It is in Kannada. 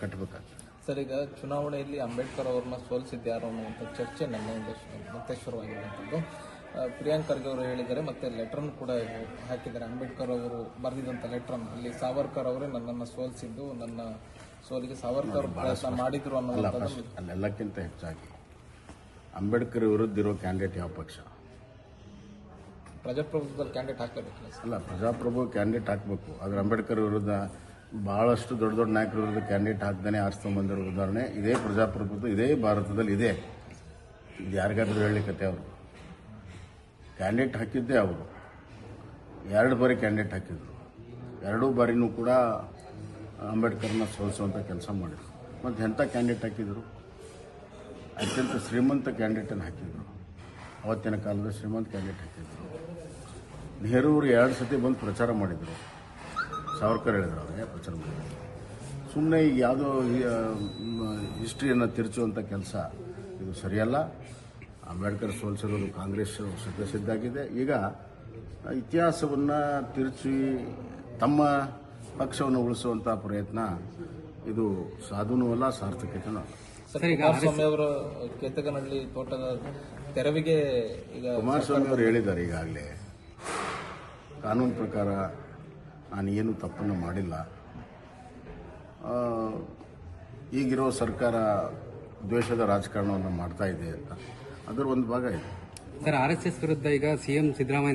ಕಟ್ಟಬೇಕಾಗ್ತದೆ ಸರ್ ಈಗ ಚುನಾವಣೆಯಲ್ಲಿ ಅಂಬೇಡ್ಕರ್ ಅವ್ರನ್ನ ಸೋಲಿಸಿದ್ಯಾರು ಅನ್ನುವಂಥ ಚರ್ಚೆ ನನ್ನಿಂದ ಶು- ಮತ್ತೆ ಶುರುವಾಗಿರುವಂಥದ್ದು ಪ್ರಿಯಾಂಕ್ ಖರ್ಗೆ ಅವರು ಹೇಳಿದ್ದಾರೆ ಮತ್ತೆ ಲೆಟ್ರನ್ನು ಕೂಡ ಹಾಕಿದ್ದಾರೆ. ಅಂಬೇಡ್ಕರ್ ಅವರು ಬರೆದಿದ್ದಂಥ ಲೆಟರ್ನ ಅಲ್ಲಿ ಸಾವರ್ಕರ್ ಅವರೇ ನನ್ನನ್ನು ಸೋಲಿಸಿದ್ದು ನನ್ನ ಸೋಲಿಗೆ ಸಾವರ್ಕರ್ ಪ್ರಯತ್ನ ಮಾಡಿದ್ರು ಅನ್ನೋದು ಅಲ್ಲೆಲ್ಲಕ್ಕಿಂತ ಹೆಚ್ಚಾಗಿ ಅಂಬೇಡ್ಕರ್ ವಿರುದ್ಧ ಇರೋ ಕ್ಯಾಂಡಿಡೇಟ್ ಯಾವ ಪಕ್ಷ? ಪ್ರಜಾಪ್ರಭುತ್ವದಲ್ಲಿ ಕ್ಯಾಂಡಿಡೇಟ್ ಹಾಕಬೇಕು ಅಲ್ಲ ಪ್ರಜಾಪ್ರಭು ಕ್ಯಾಂಡಿಡೇಟ್ ಹಾಕಬೇಕು. ಆದರೆ ಅಂಬೇಡ್ಕರ್ ವಿರುದ್ಧ ಭಾಳಷ್ಟು ದೊಡ್ಡ ದೊಡ್ಡ ನಾಯಕರ ವಿರುದ್ಧ ಕ್ಯಾಂಡಿಡೇಟ್ ಹಾಕ್ದಾನೆ ಆರಿಸ್ಕೊಂಡ್ಬಂದಿರೋ ಉದಾಹರಣೆ ಇದೇ ಪ್ರಜಾಪ್ರಭುತ್ವ, ಇದೇ ಭಾರತದಲ್ಲಿ ಇದೆ. ಇದು ಯಾರಿಗಾದ್ರೂ ಹೇಳಲಿಕ್ಕತ್ತೆ ಅವರು? ಕ್ಯಾಂಡಿಡೇಟ್ ಹಾಕಿದ್ದೇ ಅವರು. ಎರಡು ಬಾರಿ ಕ್ಯಾಂಡಿಡೇಟ್ ಹಾಕಿದ್ರು. ಎರಡೂ ಬಾರಿನೂ ಕೂಡ ಅಂಬೇಡ್ಕರ್ನ ಸೋಲಿಸುವಂಥ ಕೆಲಸ ಮಾಡಿದ್ರು. ಮತ್ತು ಎಂಥ ಕ್ಯಾಂಡಿಡೇಟ್ ಹಾಕಿದರು? ಅತ್ಯಂತ ಶ್ರೀಮಂತ ಕ್ಯಾಂಡಿಡೇಟನ್ನು ಹಾಕಿದ್ರು. ಅವತ್ತಿನ ಕಾಲದ ಶ್ರೀಮಂತ ಕ್ಯಾಂಡಿಡೇಟ್ ಹಾಕಿದ್ರು. ನೆಹರೂರು ಎರಡು ಸತಿ ಬಂದು ಪ್ರಚಾರ ಮಾಡಿದರು. ಸಾವರ್ಕರ್ ಹೇಳಿದ್ರು ಅವರಿಗೆ ಪ್ರಚಾರ ಮಾಡಿದ್ರು ಸುಮ್ಮನೆ ಈಗ ಯಾವುದೋ ಹಿಸ್ಟ್ರಿಯನ್ನು ತಿರುಚುವಂಥ ಕೆಲಸ ಇದು ಸರಿಯಲ್ಲ. ಅಂಬೇಡ್ಕರ್ ಸೋಲಿಸಿರೋದು ಕಾಂಗ್ರೆಸ್ ಸದಸ್ಯದ್ದಾಗಿದೆ ಈಗ ಇತಿಹಾಸವನ್ನು ತಿರುಚಿ ತಮ್ಮ ಪಕ್ಷವನ್ನು ಉಳಿಸುವಂಥ ಪ್ರಯತ್ನ ಇದು ಸಾಧುನೂ ಅಲ್ಲ ಸಾರ್ಥಕತೆನೂ ಅಲ್ಲ. ಸರ್ ಕುಮಾರಸ್ವಾಮಿ ಅವರ ಕೇತಕನಹಳ್ಳಿ ತೋಟದ ತೆರವಿಗೆ ಈಗ ಕುಮಾರಸ್ವಾಮಿ ಅವರು ಹೇಳಿದ್ದಾರೆ ಈಗಾಗಲೇ. ಕಾನೂನು ಪ್ರಕಾರ ನಾನು ಏನು ತಪ್ಪನ್ನು ಮಾಡಿಲ್ಲ. ಈಗಿರೋ ಸರ್ಕಾರ ದ್ವೇಷದ ರಾಜಕಾರಣವನ್ನು ಮಾಡ್ತಾ ಇದೆ ಅಂತ. ಅದರ ಒಂದು ಭಾಗ ಇದೆ. ಸರ್, ಆರ್ ಎಸ್ ಎಸ್ ವಿರುದ್ಧ ಈಗ ಸಿಎಂ ಸಿದ್ದರಾಮಯ್ಯ